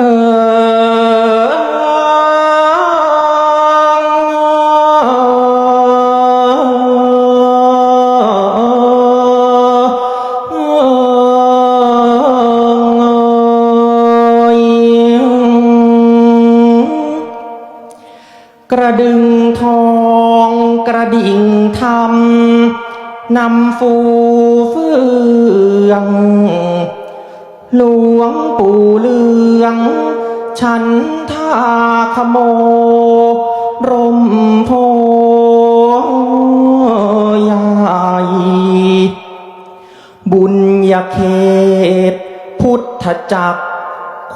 เออกระดึงทองกระดิ่งทำนำฟูเฟือง หลวงปู่เลือง ฉันท่าขโม รมโพใหญ่บุญญาเขต พุทธจักร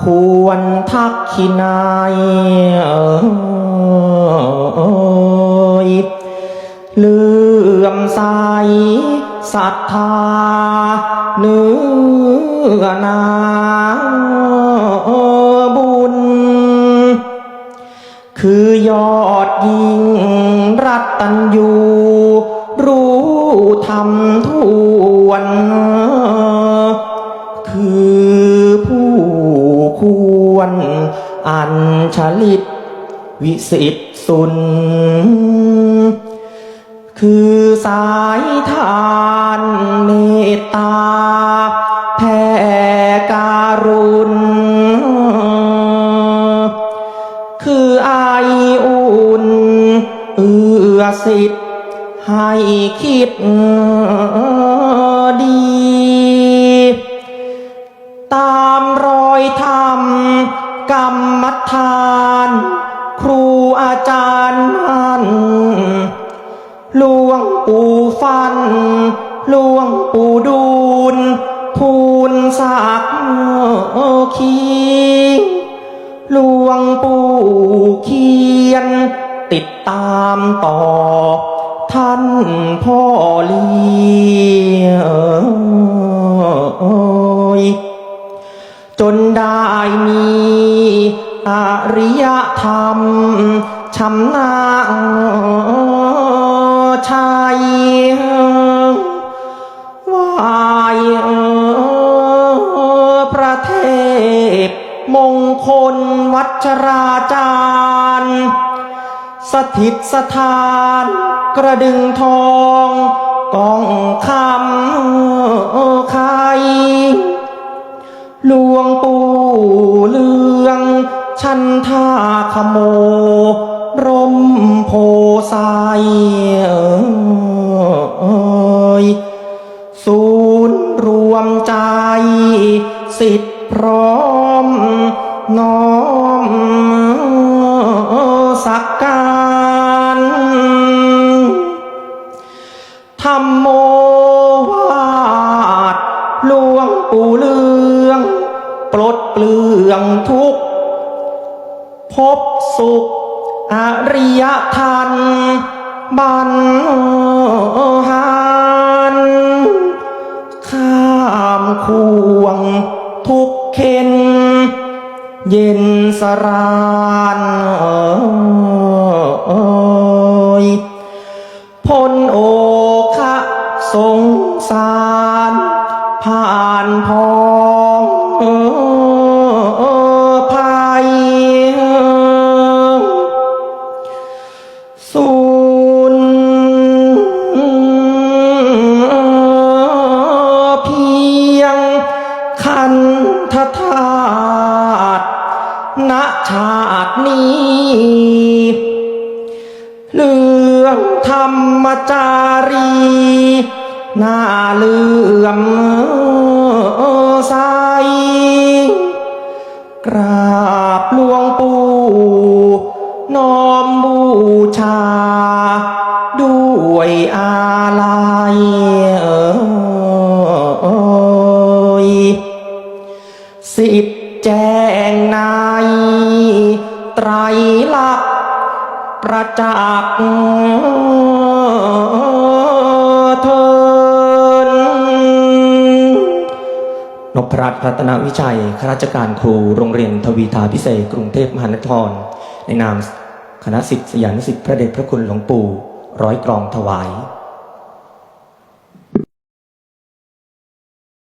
ควรทักขินายเอยเลื่อมใส ศรัทธาเนื้อนาบุญ คือยอดยิ่งรัตตัญยูรู้ธรรมทวนคือผู้ควรอัญชลิตวิสิตสุน คือสายทานเมตตาแผ่การุณ คือไออุ่นเอื้อสิทธิ์ให้คิดดี ตามรอยธรรมกรรมฐาน หลวงปู่ดูลพูนสักขีหลวงปู่เขียน ติดตามต่อ ท่านพ่อเลี้ยงจนได้มีอริยธรรมชำนาญ ชัยวายพระเทพมงคลวัชราจารย์สถิตสถานกระดึงทองกองคำไขหลวงปู่เลือง ชันท่าขโม่ วมใจ สิทธิ์พร้อม น้อมสักการธรรมโมวาดหลวงปู่เลือง ปลดเปลืองทุกพบสุขอริยทันบัน เย็นสรานโอยพ้นโอคะสงสาร ผ่านพอ ณชาตินี้เรื่องธรรมจารีน่าเลื่อมใสกราบหลวงปู่น้อมบูชา ด้วยอาลัยสิบแจ้งใน ไตรลักษณ์ประจักษ์เทินนพรัตน์รัตนวิชัยข้าราชการครูโรงเรียนทวีทาพิเศษกรุงเทพมหานคร ในนามคณะสิทธิสยานสิทธิพระเดชพระคุณหลวงปู่ ร้อยกรองถวาย